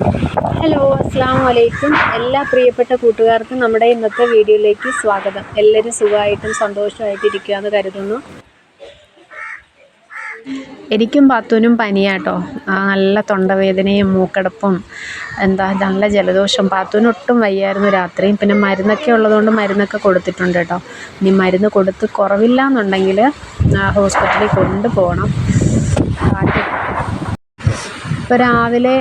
Hello അസ്സാം വലൈക്കും എല്ലാ പ്രിയപ്പെട്ട കൂട്ടുകാർക്കും നമ്മുടെ ഇന്നത്തെ വീഡിയോയിലേക്ക് സ്വാഗതം. എല്ലാവരും സുഖമായിട്ടും സന്തോഷമായിട്ട് ഇരിക്കുകയെന്ന് കരുതുന്നു. എനിക്കും പാത്തൂനും പനിയാട്ടോ. നല്ല തൊണ്ടവേദനയും മൂക്കടപ്പും എന്താ നല്ല ജലദോഷം. പാത്തൂന് ഒട്ടും വയ്യായിരുന്നു രാത്രിയും. പിന്നെ മരുന്നൊക്കെ ഉള്ളതുകൊണ്ട് മരുന്നൊക്കെ കൊടുത്തിട്ടുണ്ട് കേട്ടോ. ഇനി മരുന്ന് കൊടുത്ത് കുറവില്ല എന്നുണ്ടെങ്കിൽ ഹോസ്പിറ്റലിൽ കൊണ്ടുപോകണം. ഇപ്പോൾ രാവിലെ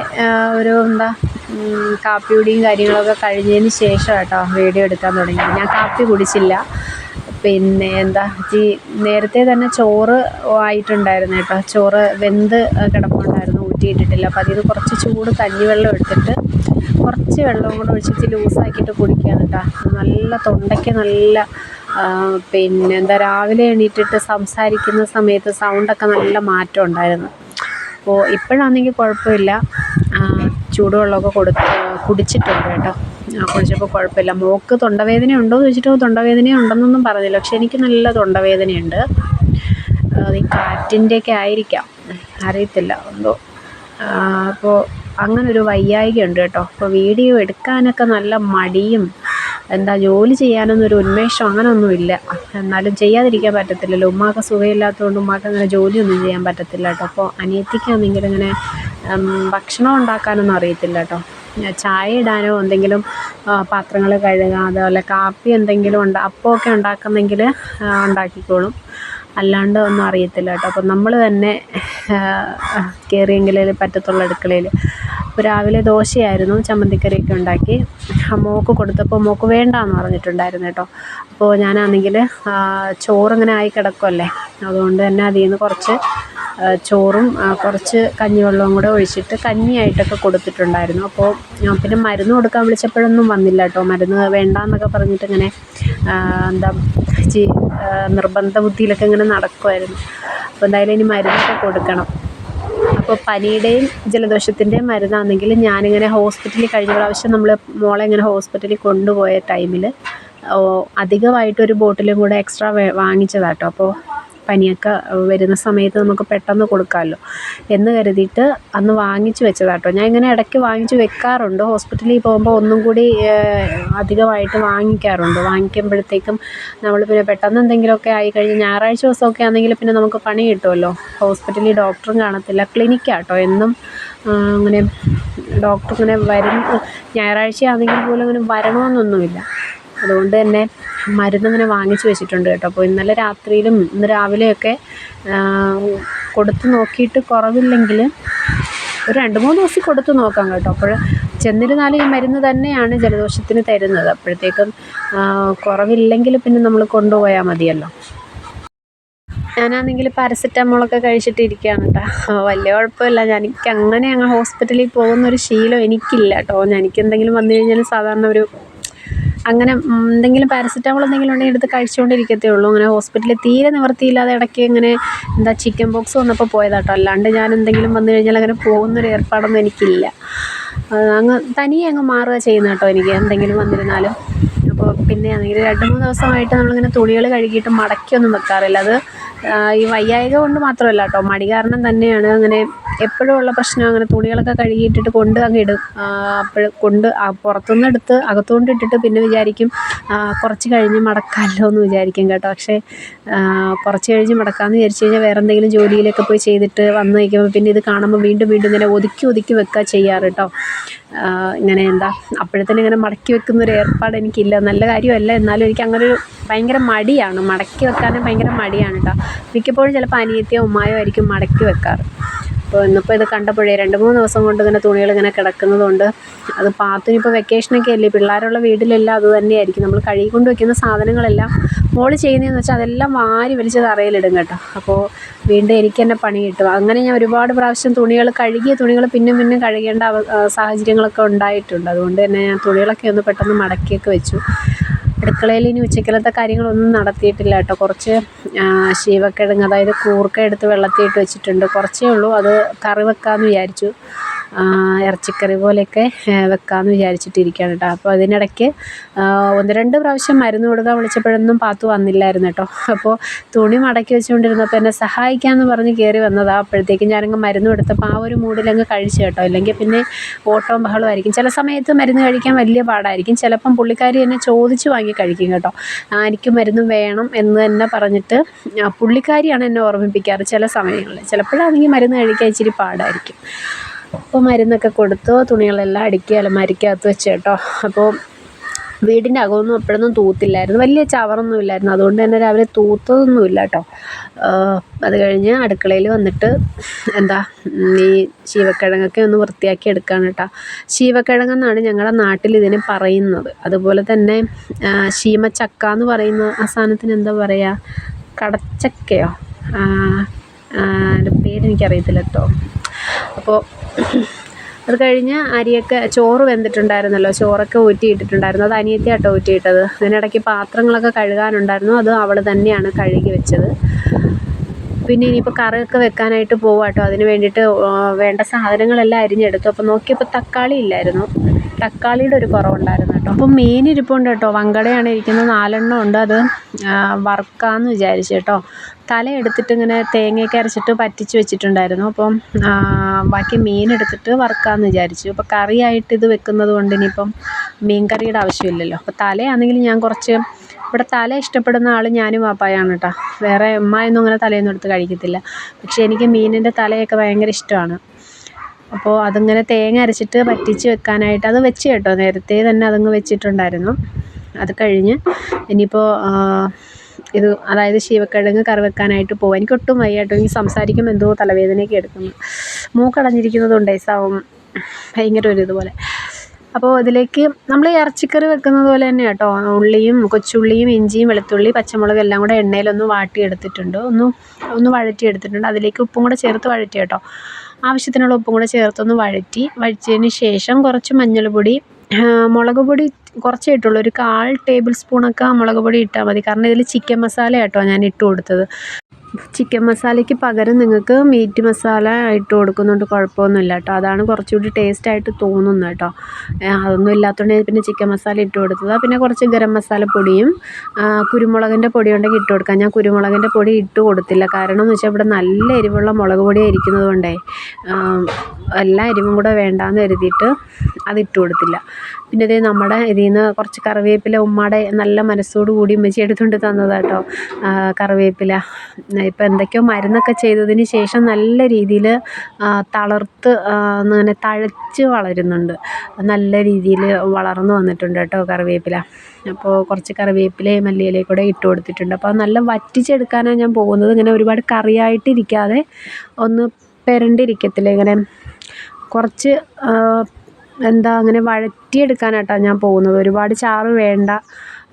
ഒരു എന്താ കാപ്പി കാപ്പിയുടെയും കാര്യങ്ങളൊക്കെ കഴിഞ്ഞതിന് ശേഷം കേട്ടോ വീഡിയോ എടുക്കാൻ തുടങ്ങിയത്. ഞാൻ കാപ്പി കുടിച്ചില്ല. പിന്നെ എന്താ ഈ നേരത്തെ തന്നെ ചോറ് ആയിട്ടുണ്ടായിരുന്നു കേട്ടോ. ചോറ് വെന്ത് കിടപ്പുണ്ടായിരുന്നു ഊറ്റിയിട്ടിട്ടില്ല. അപ്പോൾ അതിൽ കുറച്ച് ചൂട് കഞ്ഞിവെള്ളം എടുത്തിട്ട് കുറച്ച് വെള്ളം കൂടെ ഒഴിച്ചിട്ട് ലൂസാക്കിയിട്ട് കുടിക്കുകയാണ് കേട്ടോ. നല്ല തൊണ്ടയ്ക്ക് നല്ല പിന്നെ എന്താ രാവിലെ എണീറ്റിട്ട് സംസാരിക്കുന്ന സമയത്ത് സൗണ്ടൊക്കെ നല്ല മാറ്റം ഉണ്ടായിരുന്നു. അപ്പോൾ ഇപ്പോഴാണെങ്കിൽ കുഴപ്പമില്ല. ചൂടുവെള്ളമൊക്കെ കൊടുത്ത് കുടിച്ചിട്ടുണ്ട് കേട്ടോ. കുടിച്ചപ്പോൾ കുഴപ്പമില്ല. മോൾക്ക് തൊണ്ടവേദന ഉണ്ടോ എന്ന് ചോദിച്ചിട്ട് തൊണ്ടവേദന ഉണ്ടെന്നൊന്നും പറഞ്ഞില്ല. പക്ഷെ എനിക്ക് നല്ല തൊണ്ടവേദനയുണ്ട്. ഈ കാറ്റിന്റെയൊക്കെ ആയിരിക്കാം. അറിയത്തില്ല. എന്തോ. അപ്പോൾ അങ്ങനൊരു വയ്യായിക ഉണ്ട് കേട്ടോ. അപ്പോൾ വീഡിയോ എടുക്കാനൊക്കെ നല്ല മടിയും എന്താ ജോലി ചെയ്യാനൊന്നും ഒരു ഉന്മേഷം അങ്ങനെയൊന്നുമില്ല എന്നാലും ചെയ്യാതിരിക്കാൻ പറ്റത്തില്ലല്ലോ. ഉമ്മാക്ക് സുഖമില്ലാത്തതുകൊണ്ട് ഉമ്മാക്ക് അങ്ങനെ ജോലിയൊന്നും ചെയ്യാൻ പറ്റത്തില്ല കേട്ടോ. അപ്പോൾ അനിയത്തിക്കാണെങ്കിൽ ഇങ്ങനെ ഭക്ഷണം ഉണ്ടാക്കാനൊന്നും അറിയത്തില്ല കേട്ടോ. ചായ ഇടാനോ എന്തെങ്കിലും പാത്രങ്ങൾ കഴുകാൻ അതുപോലെ കാപ്പി എന്തെങ്കിലും ഉണ്ട അപ്പമൊക്കെ ഉണ്ടാക്കുന്നെങ്കിൽ ഉണ്ടാക്കിക്കോളും. അല്ലാണ്ട് ഒന്നും അറിയത്തില്ല കേട്ടോ. അപ്പം നമ്മൾ തന്നെ കയറിയെങ്കിലേ പറ്റത്തുള്ള അടുക്കളയിൽ അപ്പോൾ രാവിലെ ദോശയായിരുന്നു ചമ്മന്തിക്കറിയൊക്കെ ഉണ്ടാക്കി. മോൾക്ക് കൊടുത്തപ്പോൾ മോൾക്ക് വേണ്ടാന്ന് പറഞ്ഞിട്ടുണ്ടായിരുന്നു കേട്ടോ. അപ്പോൾ ഞാനാണെങ്കിൽ ചോറിങ്ങനെ ആയി കിടക്കുമല്ലേ അതുകൊണ്ട് തന്നെ അതിൽ നിന്ന് കുറച്ച് ചോറും കുറച്ച് കഞ്ഞിവെള്ളവും കൂടെ ഒഴിച്ചിട്ട് കഞ്ഞിയായിട്ടൊക്കെ കൊടുത്തിട്ടുണ്ടായിരുന്നു. അപ്പോൾ ഞാൻ പിന്നെ മരുന്ന് കൊടുക്കാൻ വിളിച്ചപ്പോഴൊന്നും വന്നില്ല കേട്ടോ. മരുന്ന് വേണ്ടാന്നൊക്കെ പറഞ്ഞിട്ട് ഇങ്ങനെ എന്താ നിർബന്ധ ബുദ്ധിയിലൊക്കെ ഇങ്ങനെ നടക്കുമായിരുന്നു അപ്പോൾ എന്തായാലും ഇനി മരുന്നൊക്കെ കൊടുക്കണം. അപ്പോൾ പനിയുടെയും ജലദോഷത്തിന്റെയും മരുന്നാണെങ്കിൽ ഞാനിങ്ങനെ ഹോസ്പിറ്റലിൽ കഴിഞ്ഞ പ്രാവശ്യം നമ്മൾ മോളെ ഇങ്ങനെ ഹോസ്പിറ്റലിൽ കൊണ്ടുപോയ ടൈമിൽ അധികമായിട്ടൊരു ബോട്ടിലും കൂടെ എക്സ്ട്രാ വാങ്ങിച്ചതാട്ടോ. അപ്പോൾ പനിയൊക്കെ വരുന്ന സമയത്ത് നമുക്ക് പെട്ടെന്ന് കൊടുക്കാമല്ലോ എന്ന് കരുതിയിട്ട് അന്ന് വാങ്ങിച്ച് വെച്ചതാട്ടോ. ഞാൻ ഇങ്ങനെ ഇടയ്ക്ക് വാങ്ങിച്ച് വെക്കാറുണ്ട്. ഹോസ്പിറ്റലിൽ പോകുമ്പോൾ ഒന്നും കൂടി അധികമായിട്ട് വാങ്ങിക്കാറുണ്ട്. വാങ്ങിക്കുമ്പോഴത്തേക്കും നമ്മൾ പിന്നെ പെട്ടെന്ന് എന്തെങ്കിലുമൊക്കെ ആയി കഴിഞ്ഞ് ഞായറാഴ്ച ദിവസമൊക്കെ ആണെങ്കിൽ പിന്നെ നമുക്ക് പണി കിട്ടുമല്ലോ. ഹോസ്പിറ്റലിൽ ഡോക്ടറും കാണത്തില്ല. ക്ലിനിക്കാട്ടോ എന്നും അങ്ങനെ ഡോക്ടർ ഇങ്ങനെ വരും. ഞായറാഴ്ച ആണെങ്കിൽ പോലും അങ്ങനെ വരണമെന്നൊന്നുമില്ല. അതുകൊണ്ട് തന്നെ മരുന്നിങ്ങനെ വാങ്ങിച്ച് വെച്ചിട്ടുണ്ട് കേട്ടോ. അപ്പോൾ ഇന്നലെ രാത്രിയിലും ഇന്ന് രാവിലെയൊക്കെ കൊടുത്ത് നോക്കിയിട്ട് കുറവില്ലെങ്കിൽ ഒരു രണ്ട് മൂന്ന് ദിവസം കൊടുത്ത് നോക്കാം കേട്ടോ. അപ്പോൾ ചെന്നിരുന്നാലും ഈ മരുന്ന് തന്നെയാണ് ജലദോഷത്തിന് തരുന്നത്. അപ്പോഴത്തേക്കും കുറവില്ലെങ്കിൽ പിന്നെ നമ്മൾ കൊണ്ടുപോയാൽ മതിയല്ലോ. ഞാനാണെങ്കിൽ പാരസെറ്റമോളൊക്കെ കഴിച്ചിട്ടിരിക്കുകയാണ് കേട്ടോ. വലിയ കുഴപ്പമില്ല. എനിക്ക് അങ്ങനെ അങ്ങ് ഹോസ്പിറ്റലിൽ പോകുന്ന ഒരു ശീലം എനിക്കില്ല കേട്ടോ. എനിക്ക് എന്തെങ്കിലും വന്നു കഴിഞ്ഞാൽ സാധാരണ ഒരു അങ്ങനെ എന്തെങ്കിലും പാരസെറ്റാമോൾ എന്തെങ്കിലും ഉണ്ടെങ്കിൽ എടുത്ത് കഴിച്ചുകൊണ്ടിരിക്കത്തേ ഉള്ളൂ. അങ്ങനെ ഹോസ്പിറ്റലിൽ തീരെ നിവർത്തിയില്ലാതെ ഇടയ്ക്ക് ഇങ്ങനെ എന്താ ചിക്കൻ ബോക്സ് വന്നപ്പോൾ പോയതാട്ടോ. അല്ലാണ്ട് ഞാൻ എന്തെങ്കിലും വന്നു കഴിഞ്ഞാൽ അങ്ങനെ പോകുന്നൊരു ഏർപ്പാടൊന്നും എനിക്കില്ല. അങ്ങ് തനിയെ അങ്ങ് മാറുക ചെയ്യുന്ന കേട്ടോ എനിക്ക് എന്തെങ്കിലും വന്നിരുന്നാലും. അപ്പോൾ പിന്നെ ആണെങ്കിൽ രണ്ട് മൂന്ന് ദിവസമായിട്ട് നമ്മളിങ്ങനെ തുണികൾ കഴുകിയിട്ട് മടക്കിയൊന്നും വെക്കാറില്ല. അത് ഈ വയ്യായിക കൊണ്ട് മാത്രമല്ല കേട്ടോ. മടി കാരണം തന്നെയാണ്. അങ്ങനെ എപ്പോഴും ഉള്ള പ്രശ്നം അങ്ങനെ തുണികളൊക്കെ കഴുകിയിട്ടിട്ട് കൊണ്ട് അങ്ങ് ഇടും. അപ്പോൾ കൊണ്ട് പുറത്തുനിന്ന് എടുത്ത് അകത്തുകൊണ്ട് ഇട്ടിട്ട് പിന്നെ വിചാരിക്കും കുറച്ച് കഴിഞ്ഞ് മടക്കാമല്ലോ എന്ന് വിചാരിക്കും കേട്ടോ. പക്ഷേ കുറച്ച് കഴിഞ്ഞ് മടക്കാമെന്ന് വിചാരിച്ചു കഴിഞ്ഞാൽ വേറെ എന്തെങ്കിലും ജോലിയിലൊക്കെ പോയി ചെയ്തിട്ട് വന്ന് നിൽക്കുമ്പോൾ പിന്നെ ഇത് കാണുമ്പോൾ വീണ്ടും വീണ്ടും ഇങ്ങനെ ഒതുക്കി ഒതുക്കി വെക്കുക ചെയ്യാറ് കേട്ടോ. ഇങ്ങനെ എന്താ അപ്പോഴത്തേനും ഇങ്ങനെ മടക്കി വെക്കുന്ന ഒരു ഏർപ്പാട് എനിക്കില്ല. നല്ല കാര്യമല്ല എന്നാലും എനിക്ക് അങ്ങനെ ഒരു ഭയങ്കര മടിയാണ്. മടക്കി വെക്കാനും ഭയങ്കര മടിയാണ് കേട്ടോ മിക്കപ്പോഴും ചിലപ്പോൾ അനിയത്തിയോ ഉമ്മായോ ആയിരിക്കും മടക്കി വെക്കാറ്. അപ്പോൾ ഇന്നിപ്പോൾ ഇത് കണ്ടപ്പോഴേ രണ്ട് മൂന്ന് ദിവസം കൊണ്ട് ഇങ്ങനെ തുണികൾ ഇങ്ങനെ കിടക്കുന്നതുകൊണ്ട് അത് പാത്തുനിപ്പോൾ വെക്കേഷനൊക്കെ അല്ലേ പിള്ളേരുള്ള വീട്ടിലെല്ലാം അത് തന്നെയായിരിക്കും. നമ്മൾ കഴുകി കൊണ്ട് വെക്കുന്ന സാധനങ്ങളെല്ലാം മോൾ ചെയ്യുന്നതെന്ന് വെച്ചാൽ അതെല്ലാം വാരി വലിച്ച് തറയിലിടും കേട്ടോ. അപ്പോൾ വീണ്ടും എനിക്ക് തന്നെ പണി കിട്ടും. അങ്ങനെ ഞാൻ ഒരുപാട് പ്രാവശ്യം തുണികൾ കഴുകിയ തുണികൾ പിന്നും പിന്നും കഴുകേണ്ട സാഹചര്യങ്ങളൊക്കെ ഉണ്ടായിട്ടുണ്ട്. അതുകൊണ്ട് തന്നെ ഞാൻ തുണികളൊക്കെ ഒന്ന് പെട്ടെന്ന് മടക്കിയൊക്കെ വെച്ചു. അടുക്കളയിൽ ഇനി ഉച്ചക്കലത്തെ കാര്യങ്ങളൊന്നും നടത്തിയിട്ടില്ല കേട്ടോ. കുറച്ച് ശീവക്കിഴങ്ങ് അതായത് കൂർക്ക എടുത്ത് വെള്ളത്തിയിട്ട് വെച്ചിട്ടുണ്ട്. കുറച്ചേ ഉള്ളൂ. അത് കറി വെക്കാമെന്ന് വിചാരിച്ചു. ഇറച്ചിക്കറി പോലെയൊക്കെ വെക്കാമെന്ന് വിചാരിച്ചിട്ടിരിക്കുകയാണ് കേട്ടോ. അപ്പോൾ അതിനിടയ്ക്ക് ഒന്ന് രണ്ട് പ്രാവശ്യം മരുന്ന് കൊടുക്കാൻ വിളിച്ചപ്പോഴൊന്നും പാത്തു വന്നില്ലായിരുന്നു കേട്ടോ. അപ്പോൾ തുണി മടക്കി വെച്ചുകൊണ്ടിരുന്നപ്പോൾ എന്നെ സഹായിക്കാമെന്ന് പറഞ്ഞ് കയറി വന്നതാണ് അപ്പോഴത്തേക്കും ഞാനങ്ങ് മരുന്ന് കൊടുത്തപ്പോൾ ആ ഒരു മൂഡിലങ്ങ് കഴിച്ചു കേട്ടോ. അല്ലെങ്കിൽ പിന്നെ ഓട്ടവും ബഹളമായിരിക്കും ചില സമയത്ത് മരുന്ന് കഴിക്കാൻ വലിയ പാടായിരിക്കും. ചിലപ്പം പുള്ളിക്കാരി എന്നെ ചോദിച്ച് വാങ്ങി കഴിക്കും കേട്ടോ. എനിക്ക് മരുന്ന് വേണം എന്ന് തന്നെ പറഞ്ഞിട്ട് പുള്ളിക്കാരിയാണ് എന്നെ ഓർമ്മിപ്പിക്കാറ് ചില സമയങ്ങളിൽ. ചിലപ്പോഴാണെങ്കിൽ മരുന്ന് കഴിക്കാൻ ഇച്ചിരി പാടായിരിക്കും. അപ്പോൾ മരുന്നൊക്കെ കൊടുത്തു തുണികളെല്ലാം അടുക്കി അലമാരിക്കകത്ത് വെച്ച് കേട്ടോ. അപ്പോൾ വീടിന്റെ അകമൊന്നും അപ്പോഴൊന്നും തൂത്തില്ലായിരുന്നു. വലിയ ചവറൊന്നും ഇല്ലായിരുന്നു. അതുകൊണ്ട് തന്നെ രാവിലെ തൂത്തതൊന്നുമില്ല കേട്ടോ. അത് കഴിഞ്ഞ് അടുക്കളയിൽ വന്നിട്ട് എന്താ ഈ ശീവക്കിഴങ്ങൊക്കെ ഒന്ന് വൃത്തിയാക്കി എടുക്കുകയാണ് കേട്ടോ. ശീവക്കിഴങ്ങെന്നാണ് ഞങ്ങളുടെ നാട്ടിൽ ഇതിന് പറയുന്നത്. അതുപോലെ തന്നെ ശീമച്ചക്ക എന്ന് പറയുന്ന ആ സാധനത്തിന് എന്താ പറയുക കടച്ചക്കയോ? പേരെനിക്കറിയത്തില്ല കേട്ടോ. അപ്പോൾ അത് കഴിഞ്ഞ് അരിയൊക്കെ ചോറ് വെന്തിട്ടുണ്ടായിരുന്നല്ലോ. ചോറൊക്കെ ഊറ്റിയിട്ടിട്ടുണ്ടായിരുന്നു. അത് അനിയത്തി ആട്ടോ ഊറ്റിയിട്ടത്. അതിനിടയ്ക്ക് പാത്രങ്ങളൊക്കെ കഴുകാനുണ്ടായിരുന്നു. അത് അവൾ തന്നെയാണ് കഴുകി വെച്ചത്. പിന്നെ ഇനിയിപ്പോൾ കറിയൊക്കെ വെക്കാനായിട്ട് പോവാട്ടോ. അതിന് വേണ്ടിയിട്ട് വേണ്ട സാധനങ്ങളെല്ലാം അരിഞ്ഞെടുത്തു. അപ്പോൾ നോക്കിയപ്പോൾ തക്കാളി ഇല്ലായിരുന്നു. തക്കാളിയുടെ ഒരു കുറവുണ്ടായിരുന്നു കേട്ടോ. അപ്പോൾ മീൻ ഇരിപ്പുണ്ട് കേട്ടോ. വങ്കടയാണ് ഇരിക്കുന്നത്. നാലെണ്ണം ഉണ്ട്. അത് വറുക്കാമെന്ന് വിചാരിച്ചു കേട്ടോ. തല എടുത്തിട്ട് ഇങ്ങനെ തേങ്ങയൊക്കെ അരച്ചിട്ട് പറ്റിച്ച് വെച്ചിട്ടുണ്ടായിരുന്നു. അപ്പം ബാക്കി മീനെടുത്തിട്ട് വറുക്കാമെന്ന് വിചാരിച്ചു. അപ്പോൾ കറിയായിട്ട് ഇത് വെക്കുന്നത് കൊണ്ട് ഇനിയിപ്പം മീൻ കറിയുടെ ആവശ്യമില്ലല്ലോ. അപ്പോൾ തലയാണെങ്കിൽ ഞാൻ കുറച്ച് ഇവിടെ തല ഇഷ്ടപ്പെടുന്ന ആൾ ഞാനും പാപ്പായാണ് കേട്ടോ വേറെ ഉമ്മയൊന്നും അങ്ങനെ തലയൊന്നും എടുത്ത് കഴിക്കത്തില്ല. പക്ഷേ എനിക്ക് മീനിന്റെ തലയൊക്കെ ഭയങ്കര ഇഷ്ടമാണ്. അപ്പോൾ അതിങ്ങനെ തേങ്ങ അരച്ചിട്ട് പറ്റിച്ച് വെക്കാനായിട്ട് അത് വെച്ച് കേട്ടോ. നേരത്തെ തന്നെ അതങ്ങ് വെച്ചിട്ടുണ്ടായിരുന്നു. അത് കഴിഞ്ഞ് ഇനിയിപ്പോൾ ഇത് അതായത് ശീവക്കിഴങ്ങ് കറി വെക്കാനായിട്ട് പോകും എനിക്ക് ഒട്ടും വയ്യ എനിക്ക് സംസാരിക്കുമ്പോൾ എന്തോ തലവേദനയൊക്കെ എടുക്കുന്നു. മൂക്കടഞ്ഞിരിക്കുന്നത് കൊണ്ടേ സൗ ഭയങ്കര ഒരു ഇതുപോലെ. അപ്പോൾ അതിലേക്ക് നമ്മൾ ഇറച്ചിക്കറി വെക്കുന്നത് പോലെ തന്നെ കേട്ടോ. ഉള്ളിയും കൊച്ചുള്ളിയും ഇഞ്ചിയും വെളുത്തുള്ളി പച്ചമുളക് എല്ലാം കൂടെ എണ്ണയിലൊന്ന് വാട്ടിയെടുത്തിട്ടുണ്ട്. ഒന്ന് ഒന്ന് വഴറ്റിയെടുത്തിട്ടുണ്ട്. അതിലേക്ക് ഉപ്പും കൂടെ ചേർത്ത് വഴറ്റി കേട്ടോ. ആവശ്യത്തിനുള്ള ഉപ്പും കൂടെ ചേർത്തൊന്ന് വഴറ്റി. വഴറ്റിയതിന് ശേഷം കുറച്ച് മഞ്ഞൾപ്പൊടി മുളക് പൊടി കുറച്ചേ ഇട്ടുള്ളൂ. ഒരു കാൽ ടേബിൾ സ്പൂണൊക്കെ മുളക് പൊടി ഇട്ടാൽ മതി. കാരണം ഇതിൽ ചിക്കൻ മസാല കേട്ടോ ഞാൻ ഇട്ട് കൊടുത്തത്. ചിക്കൻ മസാലയ്ക്ക് പകരം നിങ്ങൾക്ക് മീറ്റ് മസാല ഇട്ട് കൊടുക്കുന്നുണ്ട് കുഴപ്പമൊന്നുമില്ല കേട്ടോ. അതാണ് കുറച്ചുകൂടി ടേസ്റ്റായിട്ട് തോന്നുന്നത് കേട്ടോ. അതൊന്നും ഇല്ലാത്തതുകൊണ്ട് പിന്നെ ചിക്കൻ മസാല ഇട്ട് കൊടുത്തതാണ് പിന്നെ കുറച്ച് ഗരം മസാല പൊടിയും കുരുമുളകിന്റെ പൊടി ഉണ്ടെങ്കിൽ ഇട്ട് കൊടുക്കാം. ഞാൻ കുരുമുളകിന്റെ പൊടി ഇട്ട് കൊടുത്തില്ല. കാരണം എന്ന് വെച്ചാൽ ഇവിടെ നല്ല എരിവുള്ള മുളക് പൊടിയാണ് ഇരിക്കുന്നത് കൊണ്ടേ എല്ലാ എരിവും കൂടെ വേണ്ടാന്ന് കരുതിയിട്ട് അതിട്ട് കൊടുത്തില്ല. പിന്നെ ഇതേ നമ്മുടെ ഇതിൽ നിന്ന് കുറച്ച് കറിവേപ്പില ഉമ്മയുടെ നല്ല മനസ്സോടു കൂടി ഉമ്മച്ചി എടുത്തുകൊണ്ട് തന്നതാട്ടോ കറിവേപ്പില ഇപ്പം എന്തൊക്കെയോ മരുന്നൊക്കെ ചെയ്തതിന് ശേഷം നല്ല രീതിയിൽ തളർത്ത് അങ്ങനെ തഴച്ച് വളരുന്നുണ്ട്. നല്ല രീതിയിൽ വളർന്നു വന്നിട്ടുണ്ട് കേട്ടോ കറിവേപ്പില. അപ്പോൾ കുറച്ച് കറിവേപ്പിലയും മല്ലിയിലയും കൂടെ ഇട്ട് കൊടുത്തിട്ടുണ്ട്. അപ്പോൾ നല്ല വറ്റിച്ചെടുക്കാനാണ് ഞാൻ പോകുന്നത്. ഇങ്ങനെ ഒരുപാട് കറിയായിട്ടിരിക്കാതെ ഒന്ന് പെരണ്ടിരിക്കത്തില്ല? ഇങ്ങനെ കുറച്ച് എന്താ അങ്ങനെ വഴറ്റിയെടുക്കാനായിട്ടാണ് ഞാൻ പോകുന്നത്. ഒരുപാട് ചാറ് വേണ്ട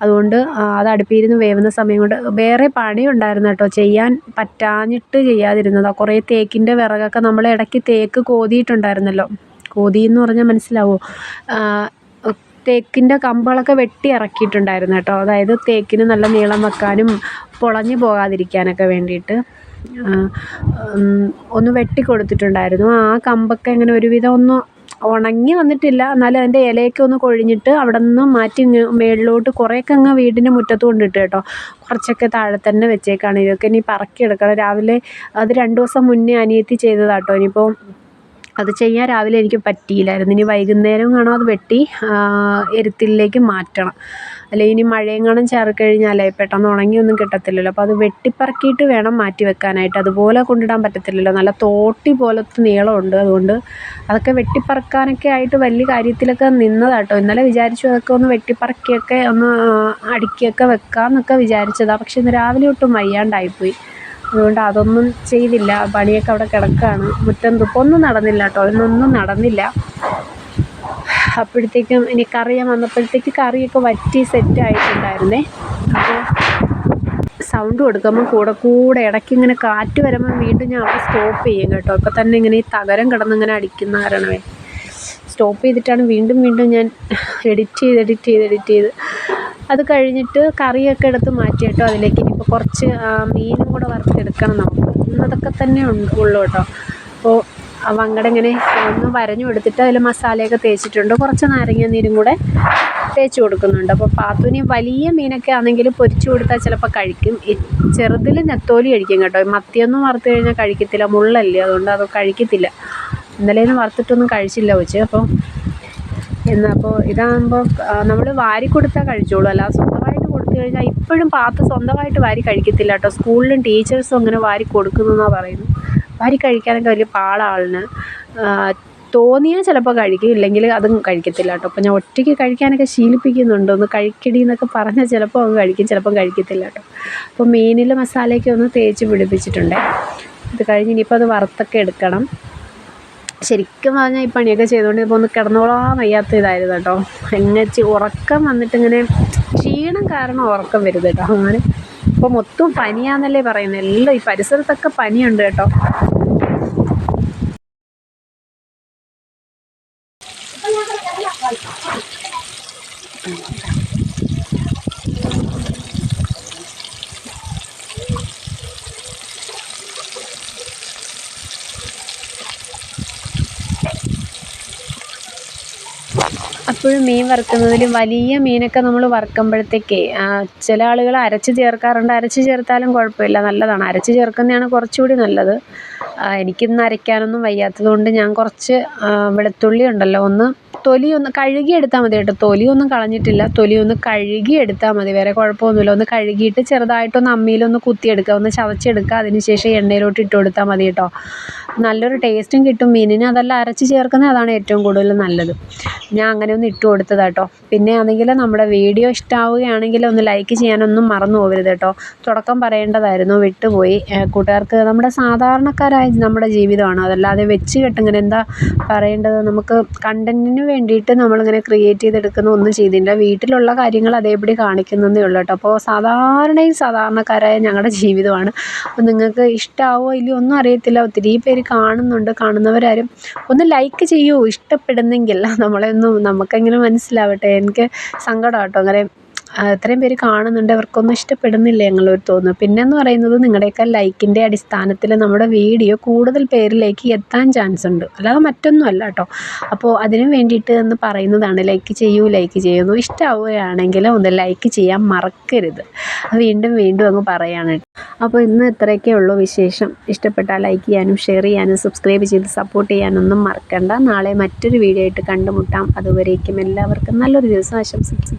അതുകൊണ്ട് അത് അടുപ്പിരുന്ന് വേവുന്ന സമയം കൊണ്ട് വേറെ പണിയുണ്ടായിരുന്നു കേട്ടോ. ചെയ്യാൻ പറ്റാഞ്ഞിട്ട് ചെയ്യാതിരുന്നതാണ് കുറേ തേക്കിന്റെ വിറകൊക്കെ നമ്മൾ ഇടയ്ക്ക് തേക്ക് കോതിയിട്ടുണ്ടായിരുന്നല്ലോ. കോതി എന്ന് പറഞ്ഞാൽ മനസ്സിലാവുമോ തേക്കിന്റെ കമ്പുകളൊക്കെ വെട്ടി ഇറക്കിയിട്ടുണ്ടായിരുന്നു കേട്ടോ. അതായത് തേക്കിന് നല്ല നീളം വെക്കാനും പൊളഞ്ഞു പോകാതിരിക്കാനൊക്കെ വേണ്ടിയിട്ട് ഒന്ന് വെട്ടി കൊടുത്തിട്ടുണ്ടായിരുന്നു. ആ കമ്പൊക്കെ ഇങ്ങനെ ഒരുവിധം ഒന്ന് ഉണങ്ങി വന്നിട്ടില്ല. എന്നാലും അതിന്റെ ഇലയൊക്കെ ഒന്ന് കൊഴിഞ്ഞിട്ട് അവിടെ നിന്ന് മാറ്റി മേളിലോട്ട് കുറേയൊക്കെ അങ്ങ് വീടിന്റെ മുറ്റത്ത് കൊണ്ടിട്ട് കേട്ടോ. കുറച്ചൊക്കെ താഴെ തന്നെ വെച്ചേക്കാണ്. ഇതൊക്കെ ഇനി പറക്കിയെടുക്കണം രാവിലെ അത് രണ്ട് ദിവസം മുന്നേ അനിയത്തി ചെയ്തതാട്ടോ. ഇനിയിപ്പോൾ അത് ചെയ്യാൻ രാവിലെ എനിക്ക് പറ്റിയില്ലായിരുന്നു. ഇനി വൈകുന്നേരം കാണോ അത് വെട്ടി എരുത്തിലേക്ക് മാറ്റണം. അല്ലെങ്കിൽ ഇനി മഴയും കാണും ചാറിക്കഴിഞ്ഞാലേ പെട്ടെന്ന് ഉണങ്ങിയൊന്നും കിട്ടത്തില്ലല്ലോ. അപ്പോൾ അത് വെട്ടിപ്പറക്കിയിട്ട് വേണം മാറ്റി വെക്കാനായിട്ട്. അതുപോലെ കൊണ്ടിടാൻ പറ്റത്തില്ലല്ലോ. നല്ല തോട്ടി പോലത്തെ നീളമുണ്ട്. അതുകൊണ്ട് അതൊക്കെ വെട്ടിപ്പറക്കാനൊക്കെ ആയിട്ട് വലിയ കാര്യത്തിലൊക്കെ നിന്നതാട്ടോ. ഇന്നലെ വിചാരിച്ചു അതൊക്കെ ഒന്ന് വെട്ടിപ്പറക്കിയൊക്കെ ഒന്ന് അടുക്കിയൊക്കെ വെക്കാമെന്നൊക്കെ വിചാരിച്ചതാണ് പക്ഷെ ഇന്ന് രാവിലെ ഒട്ടും വയ്യാണ്ടായിപ്പോയി. അതുകൊണ്ട് അതൊന്നും ചെയ്തില്ല. പണിയൊക്കെ അവിടെ കിടക്കുകയാണ് മുറ്റം തുപ്പൊന്നും നടന്നില്ല കേട്ടോ. ഇന്നൊന്നും നടന്നില്ല. അപ്പോഴത്തേക്കും ഇനി കറി ഞാൻ വന്നപ്പോഴത്തേക്ക് കറിയൊക്കെ വറ്റി സെറ്റ് ആയിട്ടുണ്ടായിരുന്നേ. അപ്പോൾ സൗണ്ട് കൊടുക്കുമ്പോൾ കൂടെ കൂടെ ഇടയ്ക്ക് ഇങ്ങനെ കാറ്റ് വരുമ്പോൾ വീണ്ടും ഞാൻ അവിടെ സ്റ്റോപ്പ് ചെയ്യും കേട്ടോ. ഇപ്പോൾ തന്നെ ഇങ്ങനെ ഈ തകരം കിടന്നിങ്ങനെ അടിക്കുന്ന കാരണമേ. സ്റ്റോപ്പ് ചെയ്തിട്ടാണ് വീണ്ടും വീണ്ടും ഞാൻ എഡിറ്റ് ചെയ്ത് എഡിറ്റ് ചെയ്ത് എഡിറ്റ് ചെയ്ത്. അത് കഴിഞ്ഞിട്ട് കറിയൊക്കെ എടുത്ത് മാറ്റി കേട്ടോ. അതിലേക്ക് കുറച്ച് മീനും കൂടെ വറുത്തെടുക്കണം നമുക്ക്. ഇന്നതൊക്കെ തന്നെ ഉള്ളൂ കേട്ടോ. അപ്പോൾ ആ വങ്കട ഇങ്ങനെ ഒന്ന് വരഞ്ഞു എടുത്തിട്ട് അതിൽ മസാലയൊക്കെ തേച്ചിട്ടുണ്ട്. കുറച്ച് നാരങ്ങ നീരും കൂടെ തേച്ച് കൊടുക്കുന്നുണ്ട്. അപ്പോൾ പാത്തുനി വലിയ മീനൊക്കെ ആണെങ്കിൽ പൊരിച്ചു കൊടുത്താൽ ചിലപ്പോൾ കഴിക്കും. ചെറുതിൽ നെത്തോലി കഴിക്കും കേട്ടോ. മത്തിയൊന്നും വറുത്ത് കഴിഞ്ഞാൽ കഴിക്കത്തില്ല. മുള്ളല്ലേ അതുകൊണ്ട് അത് കഴിക്കത്തില്ല. ഇന്നലെയൊന്നും വറുത്തിട്ടൊന്നും കഴിച്ചില്ല വെച്ച് അപ്പോൾ എന്നാൽ അപ്പോൾ ഇതാകുമ്പോൾ നമ്മൾ വാരി കൊടുത്താൽ കഴിച്ചോളൂ. അല്ലാതെ സ്വന്തമായിട്ട് കൊടുത്തു കഴിഞ്ഞാൽ ഇപ്പോഴും പാത്ത് സ്വന്തമായിട്ട് വാരി കഴിക്കത്തില്ല കേട്ടോ. സ്കൂളിലും ടീച്ചേഴ്സും അങ്ങനെ വാരി കൊടുക്കുന്നതെന്നാണ് പറയുന്നു വാരി കഴിക്കാനൊക്കെ വലിയ പാടാളിന്. തോന്നിയാൽ ചിലപ്പോൾ കഴിക്കും ഇല്ലെങ്കിൽ അതും കഴിക്കത്തില്ല കേട്ടോ. അപ്പോൾ ഞാൻ ഒറ്റയ്ക്ക് കഴിക്കാനൊക്കെ ശീലിപ്പിക്കുന്നുണ്ട്. ഒന്ന് കഴിക്കടി എന്നൊക്കെ പറഞ്ഞാൽ ചിലപ്പോൾ അങ്ങ് കഴിക്കും ചിലപ്പം കഴിക്കത്തില്ല കേട്ടോ. അപ്പോൾ മീനിൽ മസാലയൊക്കെ ഒന്ന് തേച്ച് പിടിപ്പിച്ചിട്ടുണ്ട്. ഇത് കഴിഞ്ഞ് ഇനിയിപ്പോൾ അത് വറുത്തൊക്കെ എടുക്കണം. ശരിക്കും പറഞ്ഞാൽ ഈ പണിയൊക്കെ ചെയ്തുകൊണ്ട് ഇപ്പോൾ ഒന്ന് കിടന്നോളാൻ വയ്യാത്ത ഇതായിരുന്നു കേട്ടോ. എങ്ങനെ ഉറക്കം വന്നിട്ട് ഇങ്ങനെ ക്ഷീണം കാരണം ഉറക്കം വരുത് കേട്ടോ. അങ്ങനെ ഇപ്പോൾ മൊത്തം പനിയാന്നല്ലേ പറയുന്നത് എല്ലാം ഈ പരിസരത്തൊക്കെ പനിയുണ്ട് കേട്ടോ. അപ്പോഴും മീൻ വറുക്കുന്നതിൽ വലിയ മീനൊക്കെ നമ്മൾ വറുക്കുമ്പോഴത്തേക്കേ ചില ആളുകൾ അരച്ച് ചേർക്കാറുണ്ട്. അരച്ച് ചേർത്താലും കുഴപ്പമില്ല. നല്ലതാണ്. അരച്ച് ചേർക്കുന്നതാണ് കുറച്ചുകൂടി നല്ലത്. എനിക്കിന്ന് അരയ്ക്കാനൊന്നും വയ്യാത്തത് കൊണ്ട് ഞാൻ കുറച്ച് വെളുത്തുള്ളി ഉണ്ടല്ലോ ഒന്ന് തൊലി ഒന്ന് കഴുകി എടുത്താൽ മതി കേട്ടോ. തൊലി ഒന്നും കളഞ്ഞിട്ടില്ല. തൊലി ഒന്ന് കഴുകി എടുത്താൽ മതി. വേറെ കുഴപ്പമൊന്നുമില്ല. ഒന്ന് കഴുകിയിട്ട് ചെറുതായിട്ടൊന്ന് അമ്മിയിലൊന്ന് കുത്തിയെടുക്കുക. ഒന്ന് ചതച്ചെടുക്കുക. അതിനുശേഷം എണ്ണയിലോട്ട് ഇട്ട് കൊടുത്താൽ മതി കേട്ടോ. നല്ലൊരു ടേസ്റ്റും കിട്ടും മീനിന്. അതെല്ലാം അരച്ച് ചേർക്കുന്നത് അതാണ് ഏറ്റവും കൂടുതൽ നല്ലത്. ഞാൻ അങ്ങനെ ഒന്ന് ഇട്ട് കൊടുത്തതാണ് കേട്ടോ പിന്നെ ആണെങ്കിൽ നമ്മുടെ വീഡിയോ ഇഷ്ടമാവുകയാണെങ്കിൽ ഒന്ന് ലൈക്ക് ചെയ്യാനൊന്നും മറന്നു പോകരുത് കേട്ടോ. തുടക്കം പറയേണ്ടതായിരുന്നു വിട്ടുപോയി. കൂട്ടുകാർക്ക് നമ്മുടെ സാധാരണക്കാരായ നമ്മുടെ ജീവിതമാണ്. അതല്ലാതെ വെച്ച് കെട്ടിങ്ങനെ എന്താ പറയേണ്ടത്? നമുക്ക് കണ്ടന്റിന് വേണ്ടിയിട്ട് നമ്മളിങ്ങനെ ക്രിയേറ്റ് ചെയ്തെടുക്കുന്ന ഒന്നും ചെയ്തില്ല. വീട്ടിലുള്ള കാര്യങ്ങൾ അതേപടി കാണിക്കുന്നതേ ഉള്ളൂ കേട്ടോ. അപ്പോൾ സാധാരണയിൽ സാധാരണക്കാരായ ഞങ്ങളുടെ ജീവിതമാണ്. അപ്പോൾ നിങ്ങൾക്ക് ഇഷ്ടമാവോ ഇല്ലയോ ഒന്നും അറിയത്തില്ല. ഒത്തിരി പേര് കാണുന്നുണ്ട്. കാണുന്നവരാരും ഒന്ന് ലൈക്ക് ചെയ്യൂ. ഇഷ്ടപ്പെടുന്നെങ്കിൽ നമ്മളെ ഒന്ന് നമുക്കെങ്കിലും മനസ്സിലാവട്ടെ. എനിക്ക് സങ്കടമാട്ടോ അങ്ങനെ ഇത്രയും പേര് കാണുന്നുണ്ട്. അവർക്കൊന്നും ഇഷ്ടപ്പെടുന്നില്ല ഞങ്ങളൊരു തോന്നുന്നു. പിന്നെയെന്ന് പറയുന്നത് നിങ്ങളുടെയൊക്കെ ലൈക്കിന്റെ അടിസ്ഥാനത്തിൽ നമ്മുടെ വീഡിയോ കൂടുതൽ പേരിലേക്ക് എത്താൻ ചാൻസ് ഉണ്ട്. അല്ലാതെ മറ്റൊന്നും അല്ല കേട്ടോ. അപ്പോൾ അതിന് വേണ്ടിയിട്ട് എന്ന് പറയുന്നതാണ്. ലൈക്ക് ചെയ്യൂ ലൈക്ക് ചെയ്യുന്നു. ഇഷ്ടമാവുകയാണെങ്കിൽ ഒന്ന് ലൈക്ക് ചെയ്യാൻ മറക്കരുത്. വീണ്ടും വീണ്ടും അങ്ങ് പറയാണ് അപ്പോൾ ഇന്ന് ഇത്രയൊക്കെ ഉള്ളൂ വിശേഷം. ഇഷ്ടപ്പെട്ടാൽ ലൈക്ക് ചെയ്യാനും ഷെയർ ചെയ്യാനും സബ്സ്ക്രൈബ് ചെയ്ത് സപ്പോർട്ട് ചെയ്യാനൊന്നും മറക്കണ്ട. നാളെ മറ്റൊരു വീഡിയോ ആയിട്ട് കണ്ടുമുട്ടാം. അതുവരേക്കും എല്ലാവർക്കും നല്ലൊരു ദിവസം ആശംസിക്കുന്നു.